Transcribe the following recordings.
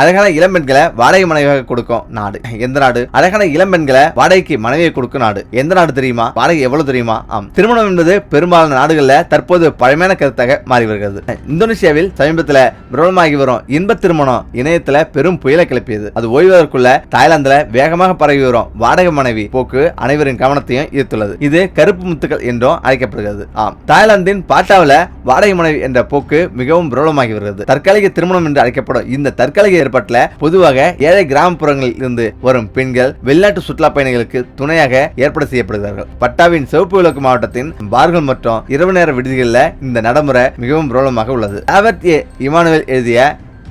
அழகான இளம்பெண்களை வாடகை மனைவியாக கொடுக்கும் நாடு. எந்த நாடு? அழகான இளம்பெண்களை வாடகைக்கு மனைவியை கொடுக்கும் நாடு. எந்த நாடு தெரியுமா? வாடகை எவ்வளவு தெரியுமா? ஆம். திருமணம் என்பது பெரும்பாலான நாடுகளில் தற்போது பழமையான கருத்தாக மாறி வருகிறது. இந்தோனேசியாவில் சமீபத்தில் பிரபலமாகி வரும் இன்ப திருமணம் இணையத்தில் பெரும் புயலை கிளப்பியது. அது ஓய்வதற்குள்ள தாய்லாந்துல வேகமாக பரவி வரும் வாடகை மனைவி போக்கு அனைவரின் கவனத்தையும் ஈர்த்துள்ளது. இது கருப்பு முத்துக்கள் என்றும் அழைக்கப்படுகிறது. ஆம். தாய்லாந்தின் பாட்டாவில் வாடகை மனைவி என்ற போக்கு மிகவும் பிரபலமாகி வருகிறது. தற்காலிக திருமணம் என்று அழைக்கப்படும் இந்த தற்காலிக ஏற்பாட்டில் பொதுவாக ஏழை கிராமப்புறங்களில் இருந்து வரும் பெண்கள் வெளிநாட்டு சுற்றுலா பயணிகளுக்கு துணையாக ஏற்பாடு செய்யப்படுகிறார்கள். பட்டாவின் சிவப்பு விளக்கு மாவட்டத்தின் பார்கள் மற்றும் இரவு நேர விடுதிகளில் இந்த நடைமுறை மிகவும் பிரபலமாக உள்ளது. ஆபர்ட் ஏ இமானுவேல் எழுதிய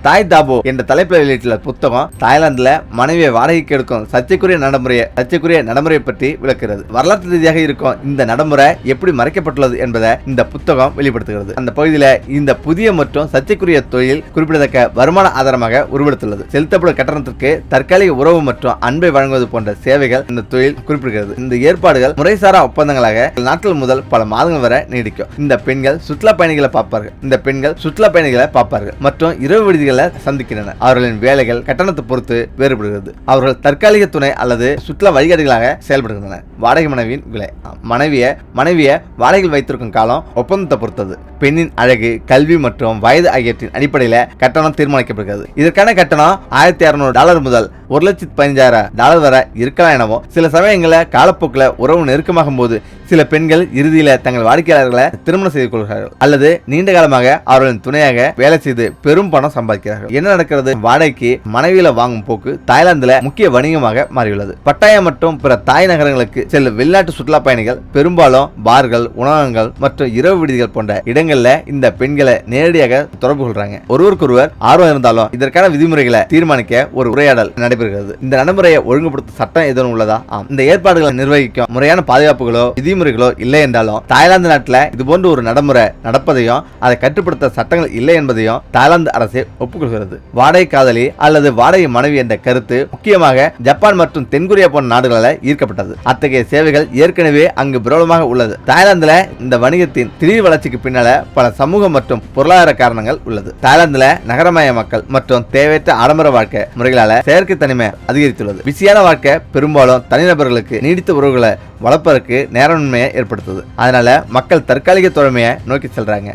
தாய் தாபோ என்ற தலைப்பில் வெளியிட்டுள்ள புத்தகம் தாய்லாந்துல மனைவியை வாடகைக்கு எடுக்கும் சர்ச்சைக்குரிய நடைமுறையை சர்ச்சைக்குரிய நடைமுறையை பற்றி விளக்குகிறது. வரலாற்று ரீதியாக இருக்கும் இந்த நடைமுறை எப்படி மறைக்கப்பட்டுள்ளது என்பதை இந்த புத்தகம் வெளிப்படுத்துகிறது. அந்த பகுதியில் இந்த புதிய மற்றும் சர்ச்சைக்குரிய தொழில் குறிப்பிடத்தக்க வருமான ஆதாரமாக உருவெடுத்துள்ளது. செலுத்தப்படும் கட்டணத்திற்கு தற்காலிக உறவு மற்றும் அன்பை வழங்குவது போன்ற சேவைகள் இந்த தொழில் குறிப்பிடுகிறது. இந்த ஏற்பாடுகள் முறைசாரா ஒப்பந்தங்களாக நாட்கள் முதல் பல மாதங்கள் வரை நீடிக்கும். இந்த பெண்கள் சுற்றுலா பயணிகளை பார்ப்பார்கள். இந்த பெண்கள் சுற்றுலா பயணிகளை பார்ப்பார்கள். மற்றும் இரவு விடுதிகள் சந்திக்கின்றன. அவர்களின் வேலைகள் கட்டணத்தை பொறுத்து வேறுபடுகிறது. அவர்கள் தற்காலிக துணை அல்லது சுற்றுலா வழிகாட்டிகளாக செயல்படுகின்றன. வாடகை மனைவியின் விலை. மனைவிய மனைவிய வாடகையில் வைத்திருக்கும் காலம் ஒப்பந்தத்தை பொறுத்தது. பெண்ணின் அழகு கல்வி மற்றும் வயது ஆகியவற்றின் அடிப்படையில் கட்டணம் தீர்மானிக்கப்படுகிறது. இதற்கான கட்டணம் ஆயிரத்தி அறுநூறு டாலர் முதல் ஒரு லட்சத்து பதினஞ்சாயிரம் டாலர் வரை இருக்கலாம் எனவும். சில சமயங்களில் காலப்போக்கில் உறவு நெருக்கமாகும் போது சில பெண்கள் இறுதியில் தங்கள் வாடிக்கையாளர்களை திருமணம் செய்து கொள்கிறார்கள். அல்லது நீண்ட காலமாக அவர்களின் துணையாக வேலை செய்து பெரும் பணம் சம்பாதிக்கிறார்கள். என்ன நடக்கிறது? வாடகைக்கு மனைவியில வாங்கும் போக்கு தாய்லாந்துல முக்கிய வணிகமாக மாறியுள்ளது. பட்டாயா மற்றும் பிற தாய் நகரங்களுக்கு செல்லும் வெளிநாட்டு சுற்றுலா பயணிகள் பெரும்பாலும் பார்கள் உணவகங்கள் மற்றும் இரவு விடுதிகள் போன்ற இடங்கள்ல இந்த பெண்களை நேரடியாக தொடர்பு கொள்றாங்க. ஒருவருக்கொருவர் ஆர்வம் இருந்தாலும் இதற்கான விதிமுறைகளை தீர்மானிக்க ஒரு உரையாடல் நடைபெறும் நடைபெறுகிறது இந்த நடைமுறையை ஒழுங்குபடுத்த சட்டம் எதுவும் உள்ளதா? ஆம். இந்த ஏற்பாடுகளை நிர்வகிக்கும் முறையான பாதுகாப்புகளோ விதிமுறைகளோ இல்லை என்றாலும் தாய்லாந்து நாட்டில் இது போன்ற ஒரு நடைமுறை நடப்பதையும் அதை கட்டுப்படுத்த சட்டங்கள் இல்லை என்பதையும் தாய்லாந்து அரசு ஒப்புக்கொள்கிறது. வாடகை காதலி அல்லது வாடகை மனைவி என்ற கருத்து முக்கியமாக ஜப்பான் மற்றும் தென்கொரியா போன்ற நாடுகளால் ஈர்க்கப்பட்டது. அத்தகைய சேவைகள் ஏற்கனவே அங்கு பிரபலமாக உள்ளது. தாய்லாந்துல இந்த வணிகத்தின் திடீர் வளர்ச்சிக்கு பின்னால பல சமூக மற்றும் பொருளாதார காரணங்கள் உள்ளது. தாய்லாந்துல நகரமய மக்கள் மற்றும் தேவையற்ற ஆடம்பர வாழ்க்கை முறைகளால செயற்கை தனிமை அதிகரித்துள்ளது. பிஸியான வாழ்க்கை பெரும்பாலும் தனிநபர்களுக்கு நீடித்த உறவுகளை வளர்ப்பதற்கு நேரமின்மையை ஏற்படுத்துது. அதனால மக்கள் தற்காலிக தோழமையை நோக்கி செல்றாங்க.